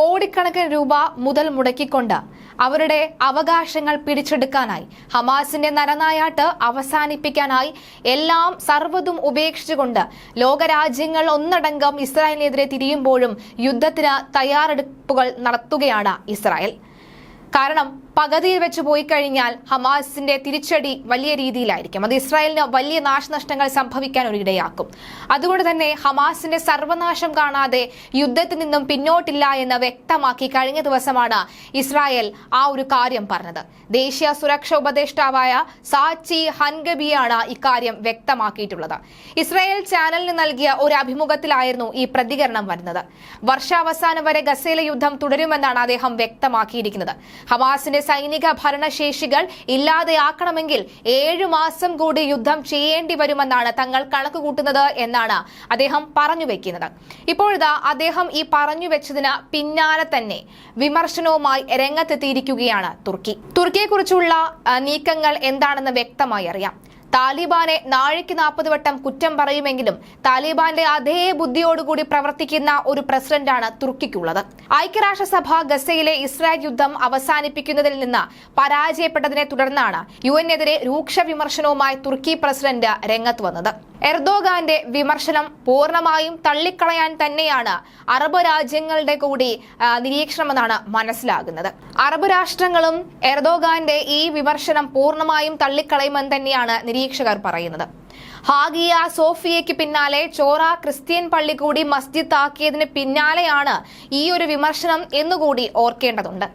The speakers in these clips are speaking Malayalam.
കോടിക്കണക്കിന് രൂപ മുതൽ മുടക്കിക്കൊണ്ട് അവരുടെ അവകാശങ്ങൾ പിടിച്ചെടുക്കാനായി ഹമാസിന്റെ നരനായാട്ട് അവസാനിപ്പിക്കാനായി എല്ലാം സർവതും ഉപേക്ഷിച്ചുകൊണ്ട് ലോകരാജ്യങ്ങൾ ഒന്നടങ്കം ഇസ്രായേലിനെതിരെ തിരിയുമ്പോഴും യുദ്ധത്തിന് തയ്യാറെടുപ്പുകൾ നടത്തുകയാണ് ഇസ്രായേൽ. കാരണം പകുതിയിൽ വെച്ച് പോയി കഴിഞ്ഞാൽ ഹമാസിന്റെ തിരിച്ചടി വലിയ രീതിയിലായിരിക്കും. അത് ഇസ്രായേലിന് വലിയ നാശനഷ്ടങ്ങൾ സംഭവിക്കാൻ ഒരിടയാക്കും. അതുകൊണ്ട് തന്നെ ഹമാസിന്റെ സർവനാശം കാണാതെ യുദ്ധത്തിൽ നിന്നും പിന്നോട്ടില്ല എന്ന് വ്യക്തമാക്കി കഴിഞ്ഞ ദിവസമാണ് ഇസ്രായേൽ ആ ഒരു കാര്യം പറഞ്ഞത്. ദേശീയ സുരക്ഷാ ഉപദേഷ്ടാവായ സാച്ചി ഹൻഗബിയാണ് ഇക്കാര്യം വ്യക്തമാക്കിയിട്ടുള്ളത്. ഇസ്രായേൽ ചാനലിന് നൽകിയ ഒരു അഭിമുഖത്തിലായിരുന്നു ഈ പ്രതികരണം വരുന്നത്. വർഷാവസാനം വരെ ഗസയിലെ യുദ്ധം തുടരുമെന്നാണ് അദ്ദേഹം വ്യക്തമാക്കിയിരിക്കുന്നത്. ഹമാസിന്റെ സൈനിക ഭരണശേഷികൾ ഇല്ലാതെയാക്കണമെങ്കിൽ ഏഴു മാസം കൂടി യുദ്ധം ചെയ്യേണ്ടി വരുമെന്നാണ് തങ്ങൾ കണക്ക് കൂട്ടുന്നത് എന്നാണ് അദ്ദേഹം പറഞ്ഞു വെക്കുന്നത്. ഇപ്പോഴിതാ അദ്ദേഹം ഈ പറഞ്ഞു വെച്ചതിന് പിന്നാലെ തന്നെ വിമർശനവുമായി രംഗത്തെത്തിയിരിക്കുകയാണ് തുർക്കി. തുർക്കിയെക്കുറിച്ചുള്ള നീക്കങ്ങൾ എന്താണെന്ന് വ്യക്തമായി അറിയാം. താലിബാനെ നാഴിക്ക് നാൽപ്പത് വട്ടം കുറ്റം പറയുമെങ്കിലും താലിബാന്റെ അതേ ബുദ്ധിയോടുകൂടി പ്രവർത്തിക്കുന്ന ഒരു പ്രസിഡന്റാണ് തുർക്കിക്കുള്ളത്. ഐക്യരാഷ്ട്രസഭ ഗസയിലെ ഇസ്രായേൽ യുദ്ധം അവസാനിപ്പിക്കുന്നതിൽ നിന്ന് പരാജയപ്പെട്ടതിനെ തുടർന്നാണ് യു എന്നെതിരെ രൂക്ഷ വിമർശനവുമായി തുർക്കി പ്രസിഡന്റ് രംഗത്ത് വന്നത്. എർദോഗാന്റെ വിമർശനം പൂർണമായും തള്ളിക്കളയാൻ തന്നെയാണ് അറബ് രാജ്യങ്ങളുടെ കൂടി നിരീക്ഷണമെന്നാണ് മനസ്സിലാകുന്നത്. അറബ് രാഷ്ട്രങ്ങളും എർദോഗാന്റെ ഈ വിമർശനം പൂർണമായും തള്ളിക്കളയുമെന്ന് തന്നെയാണ് നിരീക്ഷകർ പറയുന്നത്. ഹാഗിയ സോഫിയയ്ക്ക് പിന്നാലെ ചോറ ക്രിസ്ത്യൻ പള്ളി കൂടി മസ്ജിദ് ആക്കിയതിന് പിന്നാലെയാണ് ഈ ഒരു വിമർശനം എന്നുകൂടി ഓർക്കേണ്ടതുണ്ട്.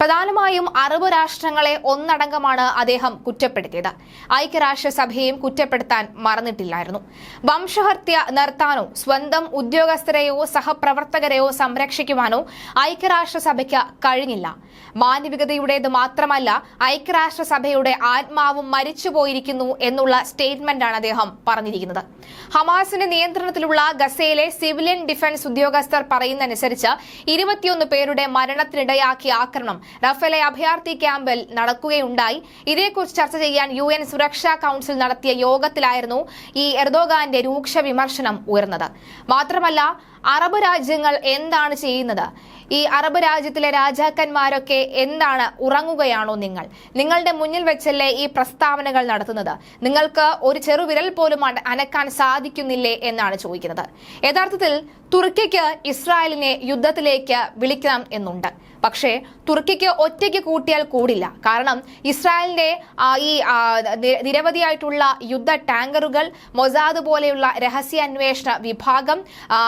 പ്രധാനമായും അറബ് രാഷ്ട്രങ്ങളെ ഒന്നടങ്കമാണ് അദ്ദേഹം കുറ്റപ്പെടുത്തിയത്. ഐക്യരാഷ്ട്രസഭയെയും കുറ്റപ്പെടുത്താൻ മറന്നിട്ടില്ലായിരുന്നു. വംശഹത്യ നിർത്താനോ സ്വന്തം ഉദ്യോഗസ്ഥരെയോ സഹപ്രവർത്തകരെയോ സംരക്ഷിക്കുവാനോ ഐക്യരാഷ്ട്രസഭയ്ക്ക് കഴിഞ്ഞില്ല. മാനവികതയുടേത് മാത്രമല്ല ഐക്യരാഷ്ട്രസഭയുടെ ആത്മാവും മരിച്ചുപോയിരിക്കുന്നു എന്നുള്ള സ്റ്റേറ്റ്മെന്റാണ് അദ്ദേഹം പറഞ്ഞിരിക്കുന്നത്. ഹമാസിന്റെ നിയന്ത്രണത്തിലുള്ള ഗസയിലെ സിവിലിയൻ ഡിഫൻസ് ഉദ്യോഗസ്ഥർ പറയുന്നതനുസരിച്ച് ഇരുപത്തിയൊന്ന് പേരുടെ മരണത്തിനിടയാക്കിയ ആക്രമണം റഫേലെ അഭയാർത്ഥി ക്യാമ്പിൽ നടക്കുകയുണ്ടായി. ഇതേക്കുറിച്ച് ചർച്ച ചെയ്യാൻ യു എൻ സുരക്ഷാ കൌൺസിൽ നടത്തിയ യോഗത്തിലായിരുന്നു ഈ എർദോഗാന്റെ രൂക്ഷ വിമർശനം ഉയർന്നത്. മാത്രമല്ല അറബ് രാജ്യങ്ങൾ എന്താണ് ചെയ്യുന്നത്? ഈ അറബ് രാജ്യത്തിലെ രാജാക്കന്മാരൊക്കെ എന്താണ് ഉറങ്ങുകയാണോ നിങ്ങൾ? നിങ്ങളുടെ മുന്നിൽ വെച്ചല്ലേ ഈ പ്രസ്താവനകൾ നടത്തുന്നത്? നിങ്ങൾക്ക് ഒരു ചെറുവിരൽ പോലും അനക്കാൻ സാധിക്കുന്നില്ലേ എന്നാണ് ചോദിക്കുന്നത്. യഥാർത്ഥത്തിൽ തുർക്കിക്ക് ഇസ്രായേലിനെ യുദ്ധത്തിലേക്ക് വിളിക്കണം എന്നുണ്ട്. പക്ഷേ തുർക്കിക്ക് ഒറ്റയ്ക്ക് കൂട്ടിയാൽ കൂടില്ല. കാരണം ഇസ്രായേലിന്റെ ഈ നിരവധിയായിട്ടുള്ള യുദ്ധ ടാങ്കറുകൾ മൊസാദ് പോലെയുള്ള രഹസ്യ അന്വേഷണ വിഭാഗം ആ,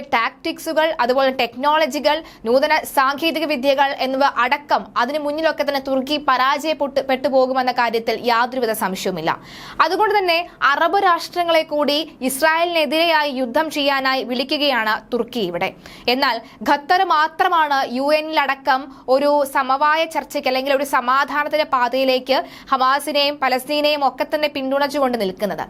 അതിന്റെ ടാക്ടിക്സുകൾ അതുപോലെ ടെക്നോളജികൾ നൂതന സാങ്കേതിക വിദ്യകൾ എന്നിവ അടക്കം അതിന് മുന്നിലൊക്കെ തന്നെ തുർക്കി പരാജയപ്പെട്ട് പെട്ടുപോകുമെന്ന കാര്യത്തിൽ യാതൊരുവിധ സംശയവുമില്ല. അതുകൊണ്ട് തന്നെ അറബ് രാഷ്ട്രങ്ങളെ കൂടി ഇസ്രായേലിനെതിരെയായി യുദ്ധം ചെയ്യാനായി വിളിക്കുകയാണ് തുർക്കി ഇവിടെ. എന്നാൽ ഖത്തർ മാത്രമാണ് യു എന്നിലടക്കം ഒരു സമവായ ചർച്ചയ്ക്ക് അല്ലെങ്കിൽ ഒരു സമാധാനത്തിന്റെ പാതയിലേക്ക് ഹമാസിനെയും പലസ്തീനെയും ഒക്കെ തന്നെ പിന്തുണച്ചുകൊണ്ട് നിൽക്കുന്നത്.